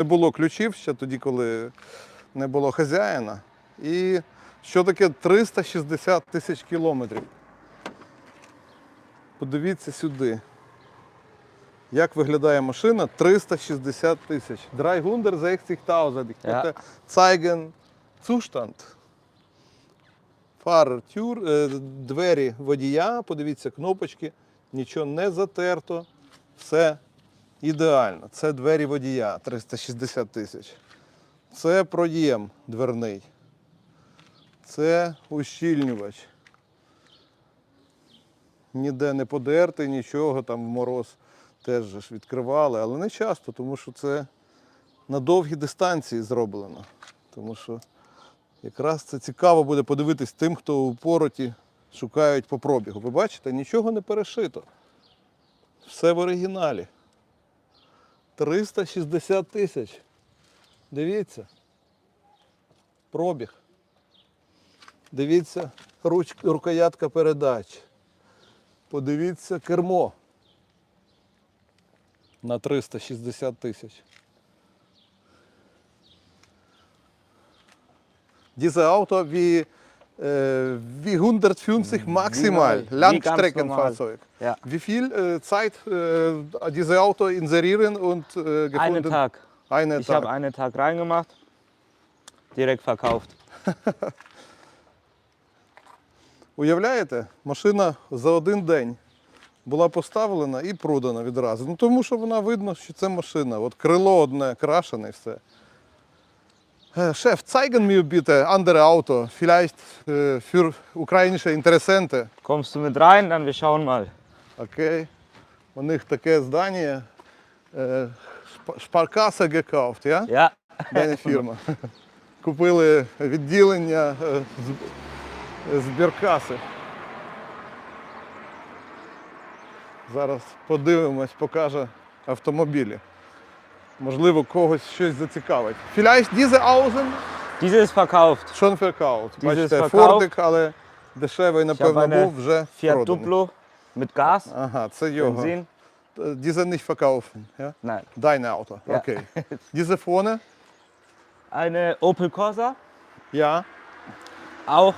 Не було ключів ще тоді, коли не було хазяїна. І що таке 360 тисяч кілометрів? Подивіться сюди. Як виглядає машина 360 тисяч. 360.000. Ich Ja. hätte zeigen Zustand. Фар, тюр, е, двері водія, подивіться, кнопочки, нічого не затерто, все ідеально. Це двері водія 360 тисяч. Це проєм дверний. Це ущільнювач. Ніде не подертий, нічого, там в мороз теж ж відкривали, але не часто, тому що це на довгі дистанції зроблено. Тому що якраз це цікаво буде подивитись тим, хто у пороті шукають по пробігу. Ви бачите, нічого не перешито. Все в оригіналі. 360 тисяч. Дивіться. Пробіг. Дивіться, руч, рукоятка передач. Подивіться кермо на 360 тисяч. Diese Auto äh, wie 150 maximal, wie Langstreckenfahrzeug. Ja. Wie viel äh, Zeit äh, diese Auto inserieren und äh, gefunden? Einen Tag. Einen Ich habe einen Tag reingemacht, direkt verkauft. Уявляєте, машина за один день була поставлена і продана відразу. Ну тому що вона видно, що це машина. От крило одне крашене і все. Äh, Chef, zeigen mir bitte andere Auto, vielleicht äh, für ukrainische Interessenten. Kommst du mit rein, dann wir schauen mal. Окей. У них таке здання. Е, Шпа- Шпаркаса gekauft, ja? Ja, Деня фірма. Купили відділення е, з- збіркаси. Зараз подивимось, покаже автомобілі. Можливо, когось щось зацікавить. Vielleicht diese Außen diese ist verkauft. schon verkauft. Бачите. Фордик, але дешевий, напевно, був вже Fiat. Duplo mit Gas, Ага, це його. Benzin. Diese nicht verkaufen. Ja? Nein. Deine Auto. Ja. Okay. Diese vorne? Eine Opel Corsa, Ja. auch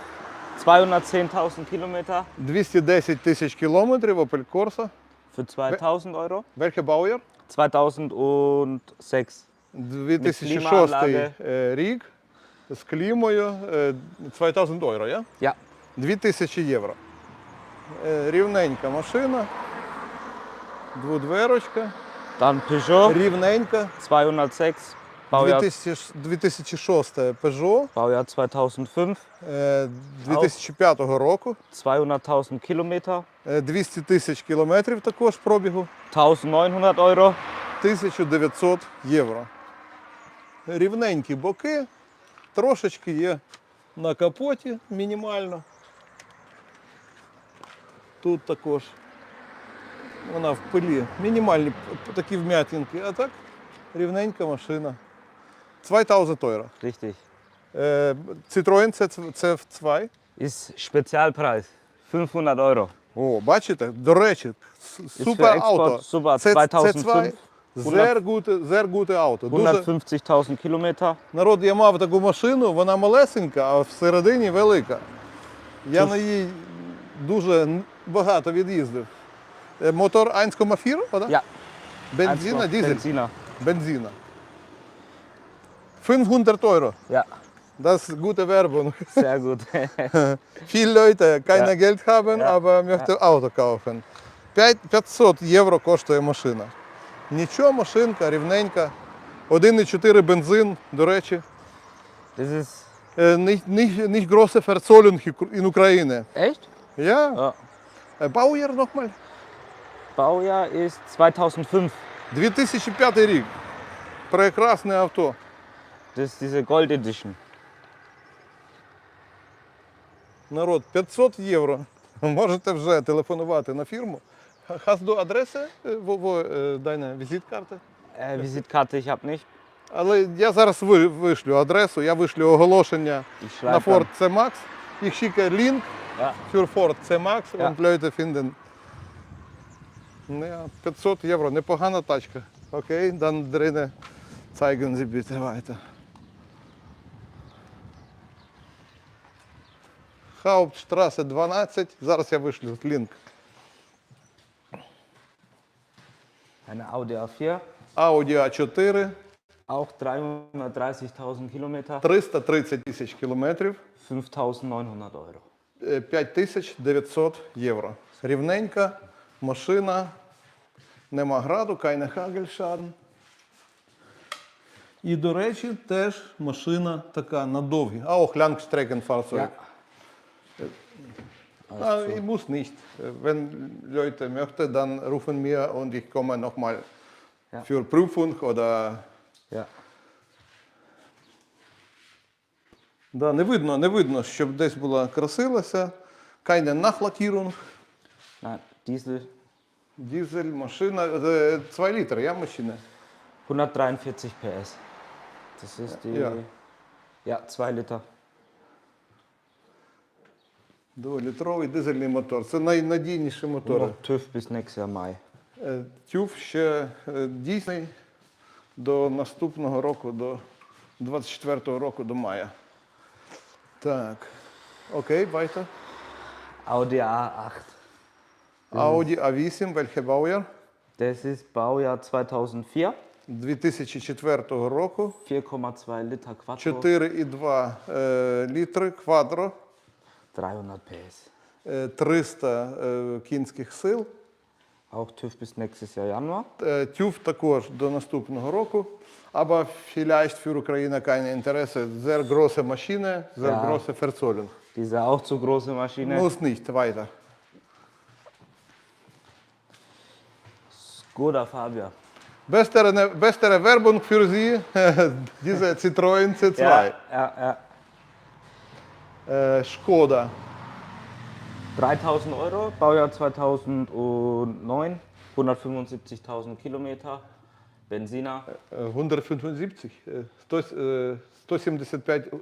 210.000 Kilometer 210 тисяч кілометрів, Opel Corsa. für 2000 Euro. Welcher Baujahr? 2006. 2006 е, рік з клімою е, 2000 євро, я? Я. 2000 євро. Е, Рівненька машина, дводверочка, Там Peugeot рівненька. 206, Baujahr, 2000 2006 Peugeot Baujahr 2005, е, 2005 року. 200.000 Kilometer, Е, 200 тисяч кілометрів також пробігу. 1900 Euro. 1900 євро. Рівненькі боки, трошечки є на капоті мінімально. Тут також вона в пилі. Мінімальні такі вм'ятинки, а так рівненька машина. 2000 євро. Richtig. Е, Citroen це, це 2. Ist Spezialpreis. 500 Euro. О, бачите? До речі, супер авто. super. Це, це 2005. Sehr gute, sehr gute auto. 150.000 Kilometer. Народ, я мав таку машину, вона малесенька, а всередині велика. Я на їй дуже багато від'їздив. Е, Мотор 1,4, oder? Ja. Бензина, дизель? Benziner. Бензина. 500 Euro. Ja, Das ist gute Werbung. sehr gut. Viele Leute keine Ja. Geld haben, Ja. aber möchten Auto kaufen. 5 500 євро коштує машина. Нічого, машинка, рівненька. 1,4 бензин, до речі. Das ist Äh, nicht, nicht, nicht große Verzollung in Ukraine. echt? Ja. Ja. Äh, Baujahr nochmal? Baujahr ist 2005. 2005 рік. Прекрасне авто. Das ist diese Gold Edition. Народ, 500 євро. Можете вже телефонувати на фірму. Hast du адреси? Е, Wo, wo, е, deine візиткарта? Äh, Visitkarte ich habe nicht. Але я зараз ви- вишлю адресу, я вишлю оголошення Ich на schreibe Ford. C-Max. Ich schicke Link Ja. für Ford C-Max Ja. und Leute finden. Ну, 500 євро, непогана тачка. Окей, dann drinnen Zeigen Sie bitte weiter. Hauptstraße 12. Зараз я вишлю лінк. Eine Audi A4, Audi A4, auch 330.000 Kilometer, 330 тисяч кілометрів, 5.900 Euro. е, 5900 євро. Рівненька машина, нема граду, кайне Хагельшарн. І, до речі, теж машина така на довгі. А ох, Langstreckenfahrzeug. Ja. Ah, ich muss nicht. Wenn Leute möchten, dann rufen mir und ich komme nochmal Ja. für Prüfung oder. Ja. Да, не видно, не видно, щоб десь була красилася. Keine Nachlackierung. Nein, Diesel Дизель, машина. Е, 2 літри, я машина. 143 PS. Das ist die. Ja. Ja, 2 Liter. Дволітровий дизельний мотор. Це найнадійніші мотори. Noch TÜV bis nächstes Mai. Е, Тюф ще е, дійсний до наступного року, до 24-го року, до мая. Так. Окей, weiter. Audi A8. Audi A8, welche Baujahr? Das ist Baujahr 2004. 2004 року. 4,2 Liter Quattro. 4,2 е, літри квадро, 300 PS. е, 300 е, кінських сил. Auch TÜV bis nächstes Jahr Januar. Е, Тюф також до наступного року. Aber vielleicht für Ukraine keine Interesse. Sehr große Maschine, sehr Ja. große Verzolling. Diese auch zu große Maschine. Muss nicht, weiter. Skoda Fabia. Bessere, bessere Werbung für Sie, diese Citroën C2. Ja, ja, ja. Äh, Skoda. 3000 Euro, Baujahr 2009, 175.000 Kilometer, Benziner. Е, 175, е, 100, е, 175, е,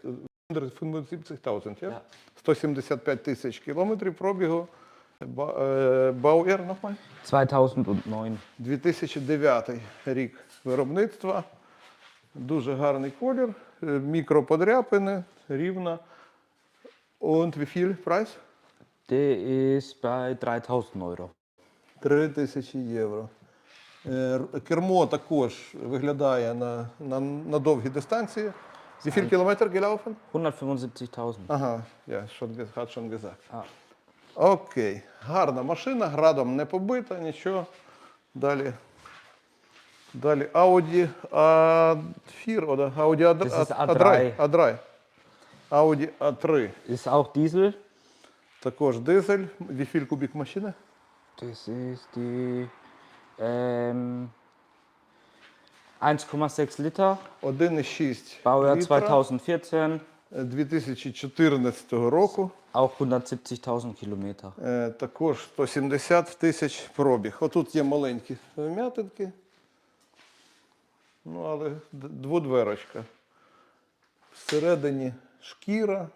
175 тисяч, ja? Ja. 175 тисяч кілометрів пробігу. Ба- е, nochmal? 2009. 2009 рік виробництва. Дуже гарний колір, е, мікроподряпини, рівна. Und wie viel Preis? Der ist bei 3000 Euro. 3 тисячі євро. Е, Кермо також виглядає на, на, на довгі дистанції. Wie viel Kilometer gelaufen? 175.000. Ага, я schon, ge- hat schon gesagt. Ah. Окей. Гарна машина, градом не побита, нічого. Далі. Далі Audi A4 oder Audi A3. Das ist A3. A3. A3. Audi A3. Ist auch Diesel. Також дизель. Wie viel Kubik машина? Das ist die ähm, 1,6 Liter, 1,6 Baujahr літра 2014, 2014 року. auch 170.000 Kilometer. Е, Також 170 тисяч пробіг. Отут є маленькі вм'ятинки. Ну, але д- дводверочка. Всередині шкіра.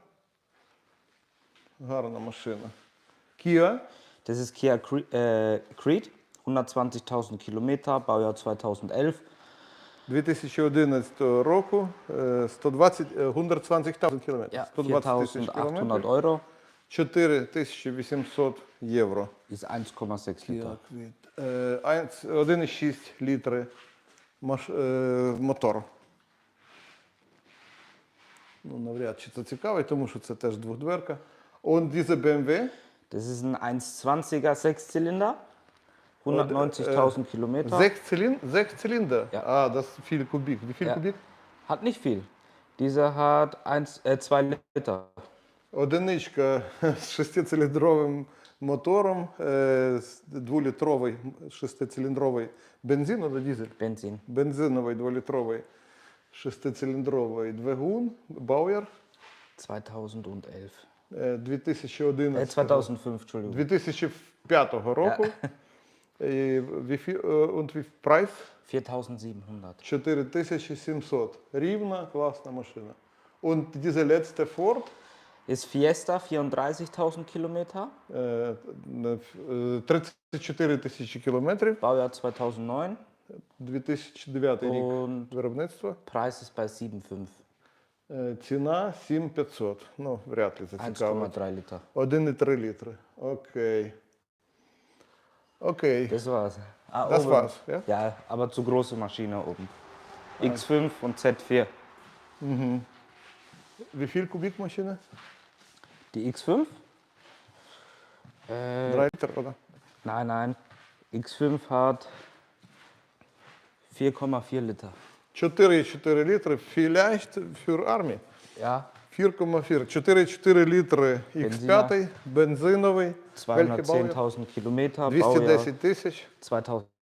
Гарна машина. Kia Das ist Kia äh, Creed, 120.000 Kilometer, Baujahr 2011. 2011 року. е, 120, е, 120 тисяч кілометрів. Ja, 120 тисяч 4.800 кілометрів. Euro 4800 євро. ist 1,6 Liter. Е, eins- 1,6 літри е, мотор. Ну, навряд чи це цікавий, тому що це теж двохдверка. Und diese BMW Das ist ein 1,20er Sechszylinder, 190.000 Kilometer. Sechs Zylinder? Sechs Zylinder? Ja. Ah, das ist viel Kubik. Wie viel Ja. Kubik? Hat nicht viel. Dieser hat 1, äh, 2 Liter. Одиничка з шестициліндровим мотором, е, дволітровий шестициліндровий бензин або дизель. Benzin. Бензиновий дволітровий шестициліндровий двигун, Baujahr 2011. е, 2011 Äh, 2005, Entschuldigung. 2005 року. І wie viel, е, und wie Preis? 4700. 4700. Рівна, класна машина. Und diese letzte Ford, Ist Fiesta, 34.000 Kilometer, е, е, 34 тисячі кілометрів, Baujahr 2009. 2009 рік Und виробництва. Preis ist bei 7,5. Е, Ціна 7500. Ну, вряд ли зацікавить. 1,3 Liter. 1,3 літри. Окей. Окей. Das war's. Ah, Das oben. war's, ja? Ja, aber zu große Maschine oben. X5 und Z4. Wie viel Kubik машина? Die X5? Äh, 3 літр, oder? nein, nein. X5 hat 4,4 Liter. 4,4 літри vielleicht für Army. Ja, 4,4. 4,4 літри X5, бензиновий. Welche Baujahr? 210.000 Kilometer, Baujahr 210 тисяч. 2000.